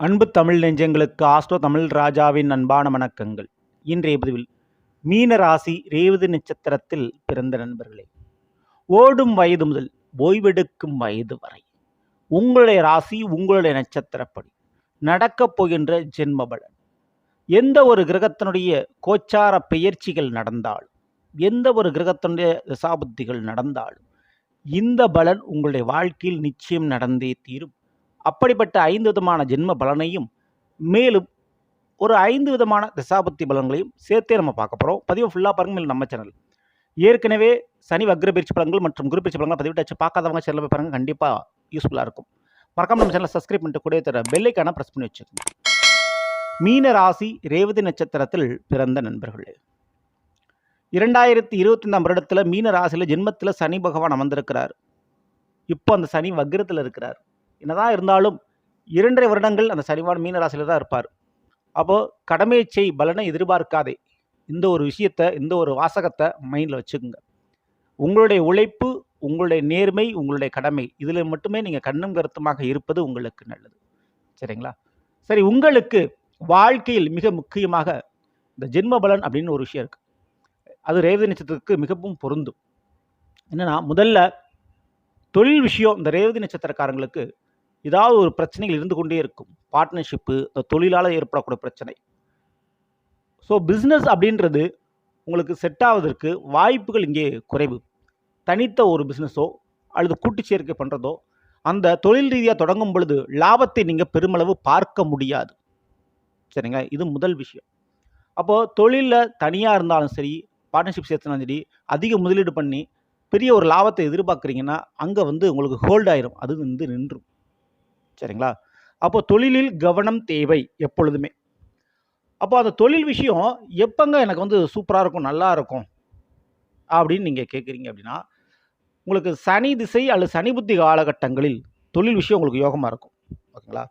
அன்பு தமிழ் நெஞ்சங்களுக்கு ஆஸ்ட்ரோ தமிழ் ராஜாவின் அன்பான வணக்கங்கள். இன்றைய பதிவில் மீன ராசி ரேவதி நட்சத்திரத்தில் பிறந்த நண்பர்களே ஓடும் வயது முதல் ஓய்வெடுக்கும் வயது வரை உங்களுடைய ராசி உங்களுடைய நட்சத்திரப்படி நடக்கப் போகின்ற ஜென்ம பலன். எந்த ஒரு கிரகத்தினுடைய கோச்சார பெயர்ச்சிகள் நடந்தாலும் எந்த ஒரு கிரகத்தினுடைய தசாபுத்திகள் நடந்தாலும் இந்த பலன் உங்களுடைய வாழ்க்கையில் நிச்சயம் நடந்தே தீரும். அப்படிப்பட்ட ஐந்து விதமான ஜென்ம பலனையும் மேலும் ஒரு ஐந்து விதமான தசாபுத்தி பலன்களையும் சேர்த்தே நம்ம பார்க்க போகிறோம் பதிவு ஃபுல்லாக பாருங்கள் நம்ம சேனல் ஏற்கனவே சனி வக்ர பயிற்சி பலன்கள் மற்றும் குரு பயிற்சி பலன்கள் பதிவிட்டாச்சு பார்க்காதவங்க சேனலில் போய் பாருங்கள் கண்டிப்பாக யூஸ்ஃபுல்லாக இருக்கும். மறக்காம நம்ம சேனலை சப்ஸ்கிரைப் பண்ணிட்டு கூட தர பெல்லைக்கான ப்ரெஸ் பண்ணி வச்சுக்கோங்க. மீன ராசி ரேவதி நட்சத்திரத்தில் பிறந்த நண்பர்களே. இரண்டாயிரத்தி இருபத்தஞ்சாம் வருடத்தில் மீன ராசியில் ஜென்மத்தில் சனி பகவான் அமர்ந்திருக்கிறார். இப்போ அந்த சனி வக்ரத்தில் இருக்கிறார். என்னதான் இருந்தாலும் இரண்டரை வருடங்கள் அந்த சனிவான் மீனராசியில் தான் இருப்பார். அப்போது கடமையை செய் பலனை எதிர்பார்க்காதே. இந்த ஒரு விஷயத்தை இந்த ஒரு வாசகத்தை மைண்டில் வச்சுக்கோங்க. உங்களுடைய உழைப்பு உங்களுடைய நேர்மை உங்களுடைய கடமை இதில் மட்டுமே நீங்கள் கண்ணும் கருத்துமாக இருப்பது உங்களுக்கு நல்லது. சரிங்களா? சரி உங்களுக்கு வாழ்க்கையில் மிக முக்கியமாக இந்த ஜென்ம பலன் அப்படின்னு ஒரு விஷயம் இருக்குது அது ரேவதி நட்சத்திரத்துக்கு மிகவும் பொருந்தும். என்னென்னா முதல்ல தொழில் விஷயம் இந்த ரேவதி நட்சத்திரக்காரங்களுக்கு ஏதாவது ஒரு பிரச்சனைகள் இருந்து கொண்டே இருக்கும். பார்ட்னர்ஷிப்பு இந்த தொழிலால் ஏற்படக்கூடிய பிரச்சனை. ஸோ பிஸ்னஸ் அப்படின்றது உங்களுக்கு செட் ஆவதற்கு வாய்ப்புகள் இங்கே குறைவு. தனித்த ஒரு பிஸ்னஸோ அல்லது கூட்டு சேர்க்கை பண்ணுறதோ அந்த தொழில் ரீதியாக தொடங்கும் பொழுது லாபத்தை நீங்கள் பெருமளவு பார்க்க முடியாது. சரிங்களா? இது முதல் விஷயம். அப்போது தொழிலில் தனியாக இருந்தாலும் சரி பார்ட்னர்ஷிப் சேர்த்துனாலும் சரி அதிக முதலீடு பண்ணி பெரிய ஒரு லாபத்தை எதிர்பார்க்குறீங்கன்னா அங்கே வந்து உங்களுக்கு ஹோல்ட் ஆயிரும். அது வந்து நின்றும். சரிங்களா? அப்போ தொழிலில் கவனம் தேவை எப்பொழுதுமே. அப்போ அந்த தொழில் விஷயம் எப்போங்க எனக்கு வந்து சூப்பராக இருக்கும் நல்லா இருக்கும் அப்படின்னு நீங்கள் கேட்குறீங்க அப்படின்னா உங்களுக்கு சனி திசை அல்லது சனி புத்தி காலகட்டங்களில் தொழில் விஷயம் உங்களுக்கு யோகமாக இருக்கும். ஓகேங்களா?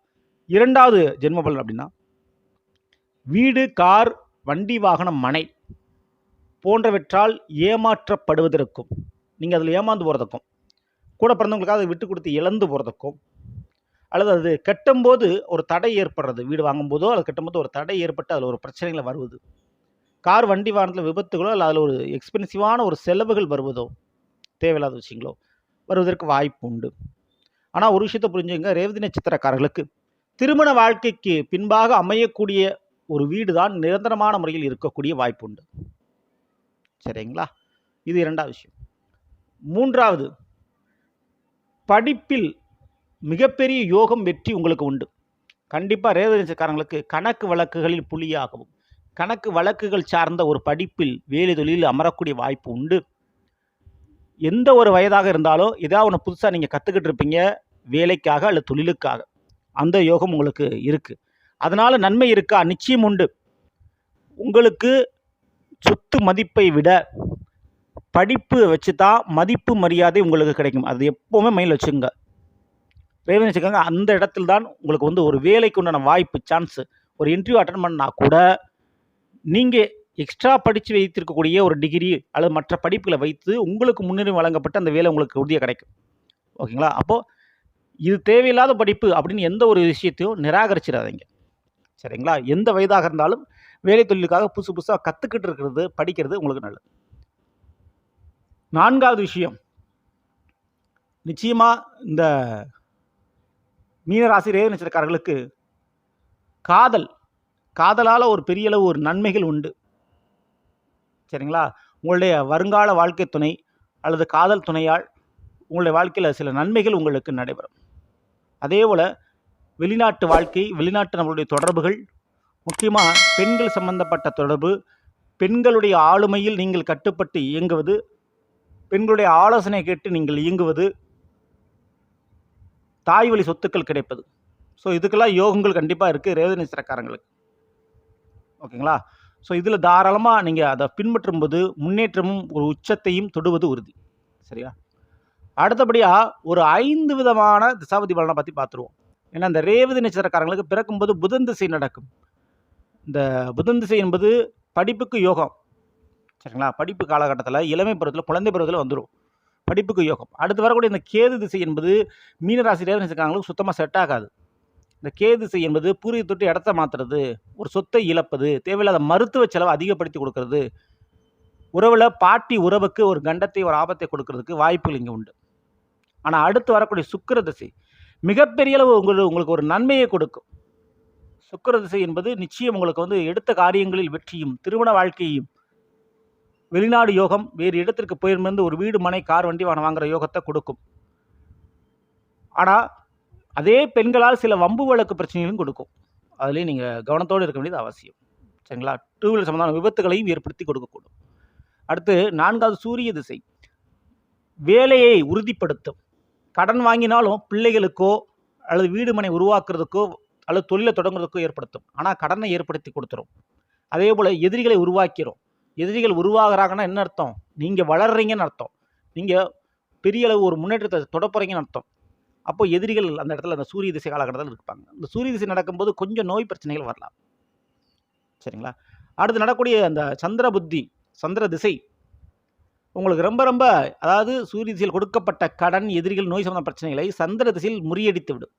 இரண்டாவது ஜென்ம பலன் அப்படின்னா வீடு கார் வண்டி வாகனம் மனை போன்றவற்றால் ஏமாற்றப்படுவதற்கும் நீங்கள் அதில் ஏமாந்து போகிறதுக்கும் கூட பிறந்தவங்களுக்காக அதை விட்டு கொடுத்து இழந்து போகிறதுக்கும் அல்லது அது கட்டும்போது ஒரு தடை ஏற்படுறது. வீடு வாங்கும்போதோ அது கட்டும்போது ஒரு தடை ஏற்பட்டு அதில் ஒரு பிரச்சனைகளை வருவது. கார் வண்டி வாகனத்தில் விபத்துகளோ அல்ல அதில் ஒரு எக்ஸ்பென்சிவான ஒரு செலவுகள் வருவதோ தேவையில்லாத விஷயங்களோ வருவதற்கு வாய்ப்பு உண்டு. ஆனால் ஒரு விஷயத்தை புரிஞ்சுங்க ரேவதி நட்சத்திரக்காரர்களுக்கு திருமண வாழ்க்கைக்கு பின்பாக அமையக்கூடிய ஒரு வீடு தான் நிரந்தரமான முறையில் இருக்கக்கூடிய வாய்ப்பு உண்டு. சரிங்களா? இது இரண்டாவது விஷயம். மூன்றாவது படிப்பில் மிகப்பெரிய யோகம் வெற்றி உங்களுக்கு உண்டு. கண்டிப்பாக ரேவதிக்காரங்களுக்கு கணக்கு வழக்குகளில் புலியாகவும் கணக்கு வழக்குகள் சார்ந்த ஒரு படிப்பில் வேலை தொழிலில் அமரக்கூடிய வாய்ப்பு உண்டு. எந்த ஒரு வயதாக இருந்தாலும் ஏதாவது ஒன்று புதுசாக நீங்கள் கற்றுக்கிட்டு இருப்பீங்க வேலைக்காக அல்லது தொழிலுக்காக. அந்த யோகம் உங்களுக்கு இருக்குது அதனால் நன்மை இருக்கா? நிச்சயம் உண்டு. உங்களுக்கு சொத்து மதிப்பை விட படிப்பு வச்சு தான் மதிப்பு மரியாதை உங்களுக்கு கிடைக்கும். அது எப்போவுமே மைண்டில் வச்சுங்க ரேவன் வச்சுக்கோங்க. அந்த இடத்துல தான் உங்களுக்கு வந்து ஒரு வேலைக்கு உண்டான வாய்ப்பு சான்ஸ் ஒரு இன்டர்வியூ அட்டன் பண்ணால் கூட நீங்கள் எக்ஸ்ட்ரா படித்து வைத்திருக்கக்கூடிய ஒரு டிகிரி அல்லது மற்ற படிப்புகளை வைத்து உங்களுக்கு முன்னுரிமை வழங்கப்பட்டு அந்த வேலை உங்களுக்கு உறுதியாக கிடைக்கும். ஓகேங்களா? அப்போது இது தேவையில்லாத படிப்பு அப்படின்னு எந்த ஒரு விஷயத்தையும் நிராகரிச்சிடாதீங்க. சரிங்களா? எந்த வயதாக இருந்தாலும் வேலை தொழிலுக்காக புதுசு புதுசாக கற்றுக்கிட்டு இருக்கிறது படிக்கிறது உங்களுக்கு நல்லது. நான்காவது விஷயம். நிச்சயமாக இந்த மீனராசி ரேவ நட்சத்திரக்காரர்களுக்கு காதல் காதலால் ஒரு பெரிய அளவு ஒரு நன்மைகள் உண்டு. சரிங்களா? உங்களுடைய வருங்கால வாழ்க்கை துணை அல்லது காதல் துணையால் உங்களுடைய வாழ்க்கையில் சில நன்மைகள் உங்களுக்கு நடைபெறும். அதே போல் வெளிநாட்டு வாழ்க்கை வெளிநாட்டு நம்மளுடைய தொடர்புகள் முக்கியமாக பெண்கள் சம்பந்தப்பட்ட தொடர்பு பெண்களுடைய ஆளுமையில் நீங்கள் கட்டுப்பட்டு இயங்குவது பெண்களுடைய ஆலோசனை கேட்டு நீங்கள் இயங்குவது தாய் வழி சொத்துக்கள் கிடைப்பது. ஸோ இதுக்கெல்லாம் யோகங்கள் கண்டிப்பாக இருக்குது ரேவதி நட்சத்திரக்காரங்களுக்கு ஓகேங்களா? ஸோ இதில் தாராளமாக நீங்கள் அதை பின்பற்றும் போது முன்னேற்றமும் ஒரு உச்சத்தையும் தொடுவது உறுதி. சரியா? அடுத்தபடியாக ஒரு ஐந்து விதமான திசாபதி பலனை பற்றி பார்த்துருவோம். ஏன்னா இந்த ரேவதி நட்சத்திரக்காரங்களுக்கு பிறக்கும்போது புதன் திசை நடக்கும். இந்த புதன் திசை என்பது படிப்புக்கு யோகம். சரிங்களா? படிப்பு காலகட்டத்தில் இளமை பருவத்தில் குழந்தை பருவத்தில் வந்துடும் படிப்புக்கு யோகம். அடுத்து வரக்கூடிய இந்த கேது திசை என்பது மீனராசி ரேவதி சுத்தமாக செட் ஆகாது. இந்த கேது திசை என்பது பூர்வீக தொட்டு இடத்த மாற்றுறது ஒரு சொத்தை இழப்பது தேவையில்லாத மருத்துவ செலவை அதிகப்படுத்தி கொடுக்கறது. உறவில் பாட்டி உறவுக்கு ஒரு கண்டத்தை ஒரு ஆபத்தை கொடுக்கறதுக்கு வாய்ப்புகள் இங்கே உண்டு. ஆனால் அடுத்து வரக்கூடிய சுக்கிர திசை மிகப்பெரிய அளவு உங்களுக்கு உங்களுக்கு ஒரு நன்மையை கொடுக்கும். சுக்கிர திசை என்பது நிச்சயம் உங்களுக்கு வந்து எடுத்த காரியங்களில் வெற்றியும் திருமண வாழ்க்கையும் வெளிநாடு யோகம் வேறு இடத்திற்கு போயிருந்து ஒரு வீடு மனை கார் வண்டி வாங்க வாங்குற யோகத்தை கொடுக்கும். ஆனால் அதே பெண்களால் சில வம்பு வழக்கு பிரச்சனைகளும் கொடுக்கும். அதுலேயும் நீங்கள் கவனத்தோடு இருக்க வேண்டியது அவசியம். சரிங்களா? டூ வீலர் சம்பந்தமான விபத்துகளையும் ஏற்படுத்தி கொடுக்கக்கூடும். அடுத்து நான்காவது சூரிய திசை. வேலையை உறுதிப்படுத்தும். கடன் வாங்கினாலும் பிள்ளைகளுக்கோ அல்லது வீடு மனை உருவாக்குறதுக்கோ அல்லது தொழிலை தொடங்குறதுக்கோ ஏற்படுத்தும். ஆனால் கடனை ஏற்படுத்தி கொடுத்துரும். அதே போல் எதிரிகளை உருவாக்கிறோம். எதிரிகள் உருவாகிறாங்கன்னா என்ன அர்த்தம்? நீங்கள் வளர்றீங்கன்னு அர்த்தம். நீங்கள் பெரிய அளவு ஒரு முன்னேற்றத்தை தொடப்புறீங்கன்னு அர்த்தம். அப்போ எதிரிகள் அந்த இடத்துல அந்த சூரிய திசை காலகட்டத்தில் இருப்பாங்க. இந்த சூரிய திசை நடக்கும்போது கொஞ்சம் நோய் பிரச்சனைகள் வரலாம். சரிங்களா? அடுத்து நடக்கூடிய அந்த சந்திர புத்தி சந்திர திசை. உங்களுக்கு ரொம்ப ரொம்ப அதாவது சூரிய திசையில் கொடுக்கப்பட்ட கடன் எதிரிகள் நோய் சம்பந்த பிரச்சனைகளை சந்திர திசையில் முறியடித்து விடும்.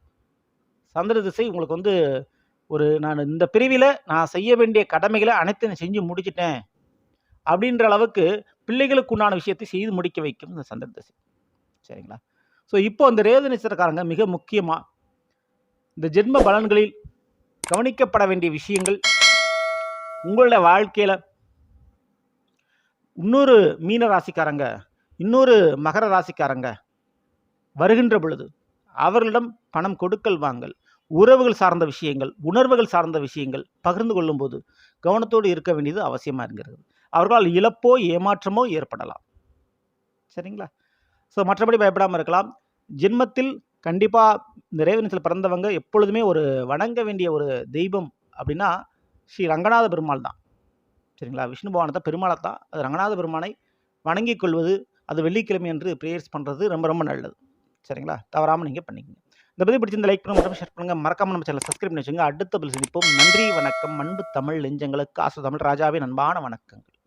சந்திர திசை உங்களுக்கு வந்து ஒரு நான் இந்த பிரிவில் நான் செய்ய வேண்டிய கடமைகளை அனைத்தையும் நான் செஞ்சு முடிச்சிட்டேன். அப்படின்ற அளவுக்கு பிள்ளைகளுக்கு உண்டான விஷயத்தை செய்து முடிக்க வைக்கும் இந்த சந்திர திசை. சரிங்களா? ஸோ இப்போ அந்த ரேது நட்சத்திரக்காரங்க மிக முக்கியமாக இந்த ஜென்ம பலன்களில் கவனிக்கப்பட வேண்டிய விஷயங்கள் உங்களுடைய வாழ்க்கையில் இன்னொரு மீன ராசிக்காரங்க இன்னொரு மகர ராசிக்காரங்க வருகின்ற பொழுது அவர்களிடம் பணம் கொடுக்கல் வாங்கல் உறவுகள் சார்ந்த விஷயங்கள் உணர்வுகள் சார்ந்த விஷயங்கள் பகிர்ந்து கொள்ளும்போது கவனத்தோடு இருக்க வேண்டியது அவசியமாக இருக்கிறது அவர்களால் இழப்போ ஏமாற்றமோ ஏற்படலாம். சரிங்களா? ஸோ மற்றபடி பயப்படாமல் இருக்கலாம். ஜென்மத்தில் கண்டிப்பாக இந்த ரேவனத்தில் பிறந்தவங்க எப்பொழுதுமே ஒரு வணங்க வேண்டிய ஒரு தெய்வம் அப்படின்னா ஸ்ரீ ரங்கநாத பெருமாள் தான். சரிங்களா? விஷ்ணு பகவானை தான் பெருமாளை தான் அது ரங்கநாத பெருமானை வணங்கிக் கொள்வது அது வெள்ளிக்கிழமை என்று ப்ரேயர்ஸ் பண்ணுறது ரொம்ப ரொம்ப நல்லது. சரிங்களா? தவறாமல் நீங்கள் பண்ணிக்கங்க. இந்த பற்றி பிடிச்சிருந்த லைக் பண்ணுங்க மட்டும் ஷேர் பண்ணுங்கள் மறக்காமல் நம்ம சேனல் சப்ஸ்கிரைப் பண்ணி வச்சுங்க அடுத்த பதில் சந்திப்போம். நன்றி வணக்கம். அன்பு தமிழ் நெஞ்சங்களுக்கு ஆசை தமிழ் ராஜாவின் அன்பான வணக்கங்கள்.